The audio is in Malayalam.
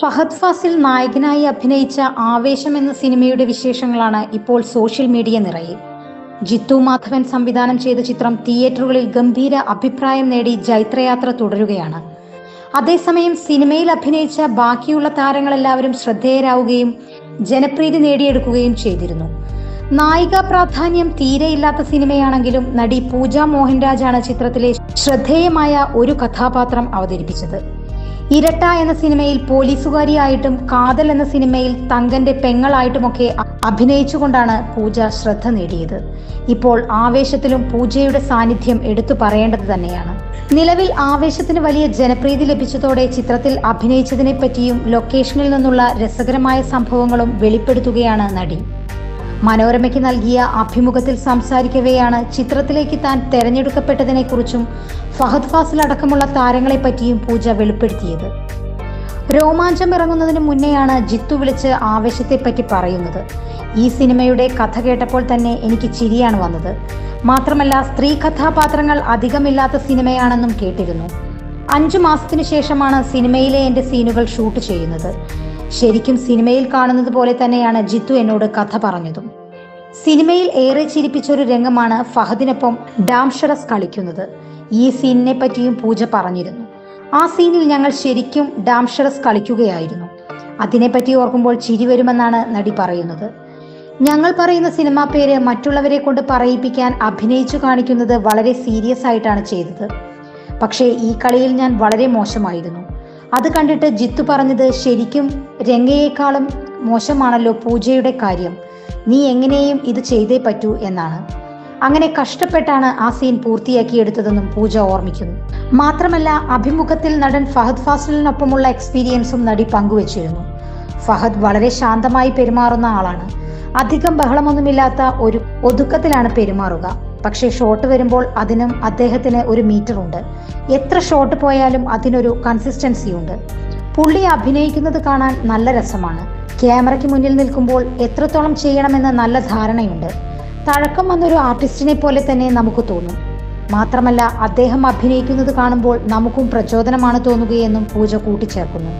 ഫഹദ് ഫാസിൽ നായകനായി അഭിനയിച്ച ആവേശം എന്ന സിനിമയുടെ വിശേഷങ്ങളാണ് ഇപ്പോൾ സോഷ്യൽ മീഡിയ നിറയെ. ജിത്തു മാധവൻ സംവിധാനം ചെയ്ത ചിത്രം തിയേറ്ററുകളിൽ ഗംഭീര അഭിപ്രായം നേടി ജൈത്രയാത്ര തുടരുകയാണ്. അതേസമയം സിനിമയിൽ അഭിനയിച്ച ബാക്കിയുള്ള താരങ്ങളെല്ലാവരും ശ്രദ്ധേയരാവുകയും ജനപ്രീതി നേടിയെടുക്കുകയും ചെയ്തിരുന്നു. നായിക പ്രാധാന്യം തീരെയില്ലാത്ത സിനിമയാണെങ്കിലും നടി പൂജ മോഹൻരാജാണ് ചിത്രത്തിലെ ശ്രദ്ധേയമായ ഒരു കഥാപാത്രം അവതരിപ്പിച്ചത്. ഇരട്ട എന്ന സിനിമയിൽ പോലീസുകാരിയായിട്ടും കാതൽ എന്ന സിനിമയിൽ തങ്കന്റെ പെങ്ങളായിട്ടുമൊക്കെ അഭിനയിച്ചുകൊണ്ടാണ് പൂജ ശ്രദ്ധ നേടിയത്. ഇപ്പോൾ ആവേശത്തിലും പൂജയുടെ സാന്നിധ്യം എടുത്തു പറയേണ്ടത് തന്നെയാണ്. നിലവിൽ ആവേശത്തിന് വലിയ ജനപ്രീതി ലഭിച്ചതോടെ ചിത്രത്തിൽ അഭിനയിച്ചതിനെ പറ്റിയും ലൊക്കേഷനിൽ നിന്നുള്ള രസകരമായ സംഭവങ്ങളും വെളിപ്പെടുത്തുകയാണ് നടി. മനോരമയ്ക്ക് നൽകിയ അഭിമുഖത്തിൽ സംസാരിക്കവെയാണ് ചിത്രത്തിലേക്ക് താൻ തെരഞ്ഞെടുക്കപ്പെട്ടതിനെക്കുറിച്ചും ഫഹദ് ഫാസിൽ അടക്കമുള്ള താരങ്ങളെ പറ്റിയും പൂജ വെളിപ്പെടുത്തിയത്. രോമാഞ്ചം ഇറങ്ങുന്നതിന് മുന്നെയാണ് ജിത്തു വിളിച്ച് ആവേശത്തെപ്പറ്റി പറയുന്നത്. ഈ സിനിമയുടെ കഥ കേട്ടപ്പോൾ തന്നെ എനിക്ക് ചിരിയാണ് വന്നത്. മാത്രമല്ല സ്ത്രീ കഥാപാത്രങ്ങൾ അധികമില്ലാത്ത സിനിമയാണെന്നും കേട്ടിരുന്നു. അഞ്ചു മാസത്തിനു ശേഷമാണ് സിനിമയിലെ എന്റെ സീനുകൾ ഷൂട്ട് ചെയ്യുന്നത്. ശരിക്കും സിനിമയിൽ കാണുന്നത് പോലെ തന്നെയാണ് ജിത്തു എന്നോട് കഥ പറഞ്ഞതും. സിനിമയിൽ ഏറെ ചിരിപ്പിച്ച ഒരു രംഗമാണ് ഫഹദിനൊപ്പം ഡാംഷറസ് കളിക്കുന്നത്. ഈ സീനിനെ പറ്റിയും പൂജ പറഞ്ഞിരുന്നു. ആ സീനിൽ ഞങ്ങൾ ശരിക്കും ഡാംഷറസ് കളിക്കുകയായിരുന്നു. അതിനെപ്പറ്റി ഓർക്കുമ്പോൾ ചിരി വരുമെന്നാണ് നടി പറയുന്നത്. ഞങ്ങൾ പറയുന്ന സിനിമാ പേര് മറ്റുള്ളവരെ കൊണ്ട് പറയിപ്പിക്കാൻ അഭിനയിച്ചു കാണിക്കുന്നത് വളരെ സീരിയസ് ആയിട്ടാണ് ചെയ്തത്. പക്ഷേ ഈ കളിയിൽ ഞാൻ വളരെ മോശമായിരുന്നു. അത് കണ്ടിട്ട് ജിത്തു പറഞ്ഞത് ശരിക്കും രംഗയേക്കാളും മോശമാണല്ലോ പൂജയുടെ കാര്യം. നീ എങ്ങനെയും ഇത് ചെയ്തേ പറ്റൂ എന്നാണ്. അങ്ങനെ കഷ്ടപ്പെട്ടാണ് ആ സീൻ പൂർത്തിയാക്കിയെടുത്തതെന്നും പൂജ ഓർമ്മിക്കുന്നു. മാത്രമല്ല അഭിമുഖത്തിൽ നടൻ ഫഹദ് ഫാസിലിനൊപ്പമുള്ള എക്സ്പീരിയൻസും നടി പങ്കുവച്ചിരുന്നു. ഫഹദ് വളരെ ശാന്തമായി പെരുമാറുന്ന ആളാണ്. അധികം ബഹളമൊന്നുമില്ലാത്ത ഒരു ഒതുക്കത്തിലാണ് പെരുമാറുക. പക്ഷേ ഷോട്ട് വരുമ്പോൾ അതിനും അദ്ദേഹത്തിന് ഒരു മീറ്റർ ഉണ്ട്. എത്ര ഷോട്ട് പോയാലും അതിനൊരു കൺസിസ്റ്റൻസി ഉണ്ട്. പുള്ളി അഭിനയിക്കുന്നത് കാണാൻ നല്ല രസമാണ്. ക്യാമറയ്ക്ക് മുന്നിൽ നിൽക്കുമ്പോൾ എത്രത്തോളം ചെയ്യണമെന്ന് നല്ല ധാരണയുണ്ട്. തഴക്കം വന്നൊരു ആർട്ടിസ്റ്റിനെ പോലെ തന്നെ നമുക്ക് തോന്നും. മാത്രമല്ല അദ്ദേഹം അഭിനയിക്കുന്നത് കാണുമ്പോൾ നമുക്കും പ്രചോദനമാണ് തോന്നുകയെന്നും പൂജ കൂട്ടിച്ചേർക്കുന്നു.